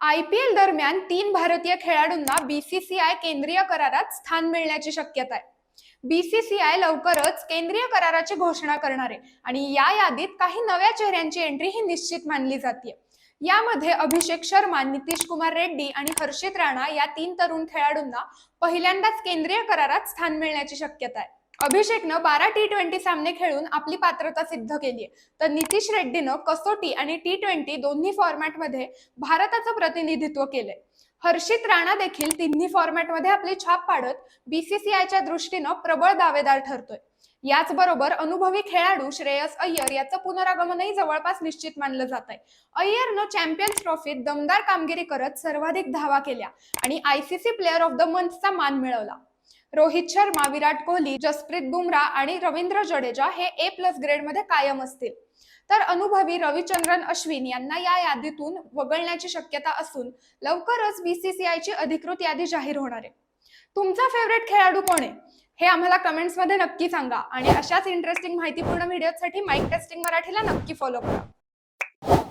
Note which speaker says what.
Speaker 1: I P L दरम्यान तीन भारतीय खेळाडूंना बीसीसीआय केंद्रीय करारात स्थान मिळण्याची शक्यता आहे. बीसीसीआय लवकरच केंद्रीय कराराची घोषणा करणार आहे आणि या यादीत काही नव्या चेहऱ्यांची एंट्री ही निश्चित मानली जाते यामध्ये अभिषेक शर्मा नितीश कुमार रेड्डी आणि हर्षित राणा या तीन तरुण खेळाडूंना पहिल्यांदाच केंद्रीय करारात स्थान मिळण्याची शक्यता आहे. अभिषेकनं बारा टी ट्वेंटी सामने खेळून आपली पात्रता सिद्ध केली आहे तर नितीश रेड्डीनं कसोटी आणि टी ट्वेंटी दोन्ही फॉर्मॅटमध्ये भारताचं प्रतिनिधित्व केलंय. हर्षित राणा देखील तिन्ही फॉर्मॅटमध्ये आपली छाप पाडत बीसीसीआयच्या दृष्टीनं प्रबळ दावेदार ठरतोय. याचबरोबर अनुभवी खेळाडू श्रेयस अय्यर याचं पुनरागमनही जवळपास निश्चित मानलं जात आहे अय्यरनं चॅम्पियन्स ट्रॉफीत दमदार कामगिरी करत सर्वाधिक धावा केल्या आणि आयसीसी प्लेअर ऑफ द मंथचा मान मिळवला. रोहित शर्मा विराट कोहली जसप्रीत बुमराह आणि रवींद्र जडेजा हे ए प्लस ग्रेडमध्ये कायम असतील. तर अनुभवी रविचंद्रन अश्विन यांना या यादीतून वगळण्याची शक्यता असून लवकरच बीसीसीआय ची अधिकृत यादी जाहीर होणार आहे. तुमचा फेवरेट खेळाडू कोण आहे? हे आम्हाला कमेंट्समध्ये नक्की सांगा आणि अशाच इंटरेस्टिंग माहितीपूर्ण व्हिडिओसाठी माईक टेस्टिंग मराठीला नक्की फॉलो करा.